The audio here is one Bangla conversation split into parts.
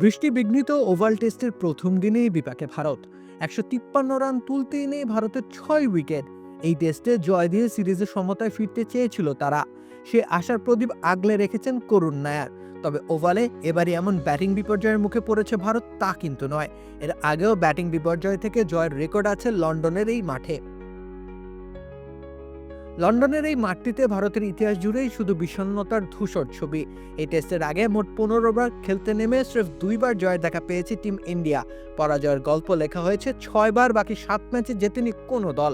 বৃষ্টি বিঘ্নিত ওভাল টেস্টের প্রথম দিনেই বিপাকে ভারত। একশো তিপ্পান্ন রান তুলতে নেই ভারতের ছয় উইকেট। এই টেস্টে জয় দিয়ে সিরিজের সমতায় ফিরতে চেয়েছিল তারা। সে আশার প্রদীপ আগলে রেখেছেন করুণ নায়ার। তবে ওভালে এবারই এমন ব্যাটিং বিপর্যয়ের মুখে পড়েছে ভারত তা কিন্তু নয়। এর আগেও ব্যাটিং বিপর্যয় থেকে জয়ের রেকর্ড আছে লন্ডনের এই মাঠে। লন্ডনের এই মাঠটিতে ভারতের ইতিহাস জুড়েই শুধু বিষণ্ণতার ধূসর ছবি। এই টেস্টের আগে মোট পনেরো বার খেলতে নেমে স্রেফ দুইবার জয়ের দেখা পেয়েছে টিম ইন্ডিয়া। পরাজয়ের গল্প লেখা হয়েছে, ছয়বার বাকি সাত ম্যাচে জেতেনি কোনো দল।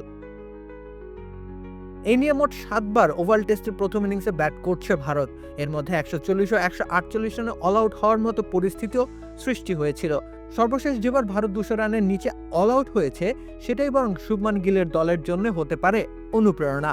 এই নিয়ে মোট সাতবার ওভাল টেস্টের প্রথম ইনিংসে ব্যাট করছে ভারত। এর মধ্যে একশো চল্লিশ ও একশো আটচল্লিশ রানে অল আউট হওয়ার মতো পরিস্থিতিও সৃষ্টি হয়েছিল। সর্বশেষ যেবার ভারত দুশো রানের নিচে অল আউট হয়েছে, সেটাই বরং শুভমান গিলের দলের জন্য হতে পারে অনুপ্রেরণা।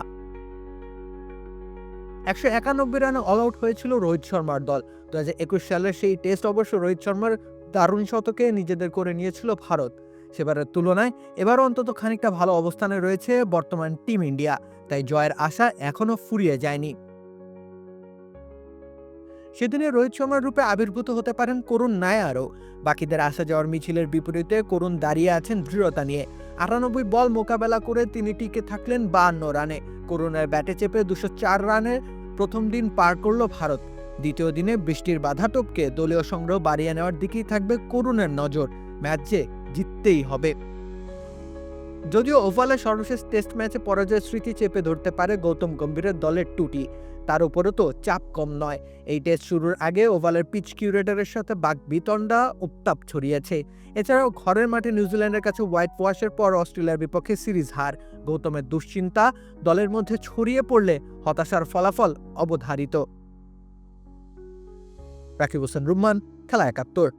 একশো একানব্বই রানে অল আউট হয়েছিল রোহিত শর্মার দল। দু হাজার একুশ সালের সেই টেস্ট অবশ্য রোহিত শর্মার দারুণ শতকে নিজেদের করে নিয়েছিল ভারত। সেবারের তুলনায় এবারও অন্তত খানিকটা ভালো অবস্থানে রয়েছে বর্তমান টিম ইন্ডিয়া তাই জয়ের আশা এখনও ফুরিয়ে যায়নি। সেদিনে রোহিত শর্মার রূপে আবির্ভূত হতে পারেন করুণ নায়ারও। বাকিদের আসা যাওয়ার মিছিলের বিপরীতে করুণ দাঁড়িয়ে আছেন দৃঢ়তা নিয়ে। আটানব্বই বল মোকাবেলা করে তিনি টিকে থাকলেন বাহান্ন রানে। করুণের ব্যাটে চেপে দুশো চার রানে প্রথম দিন পার করল ভারত। দ্বিতীয় দিনে বৃষ্টির বাধা টপকে দলীয় সংগ্রহ বাড়িয়ে নেওয়ার দিকেই থাকবে করুণের নজর। ম্যাচে জিততেই হবে। যদিও ওভালে সর্বশেষ টেস্ট ম্যাচে পরাজয়ের স্মৃতি চেপে ধরতে পারে গৌতম গম্ভীরের দলের টুটি। তার উপরে তো চাপ কম নয়। এই টেস্ট শুরুর আগে ওভালের পিচ কিউরেটরের সাথে বাক বিতণ্ডা উত্তাপ ছড়িয়েছে। এছাড়াও ঘরের মাঠে নিউজিল্যান্ডের কাছে হোয়াইট ওয়াশের পর অস্ট্রেলিয়ার বিপক্ষে সিরিজ হার। গৌতমের দুশ্চিন্তা দলের মধ্যে ছড়িয়ে পড়লে হতাশার ফলাফল অবধারিত। রাকিব হোসেন, রুম্মান, খেলা একাত্তর।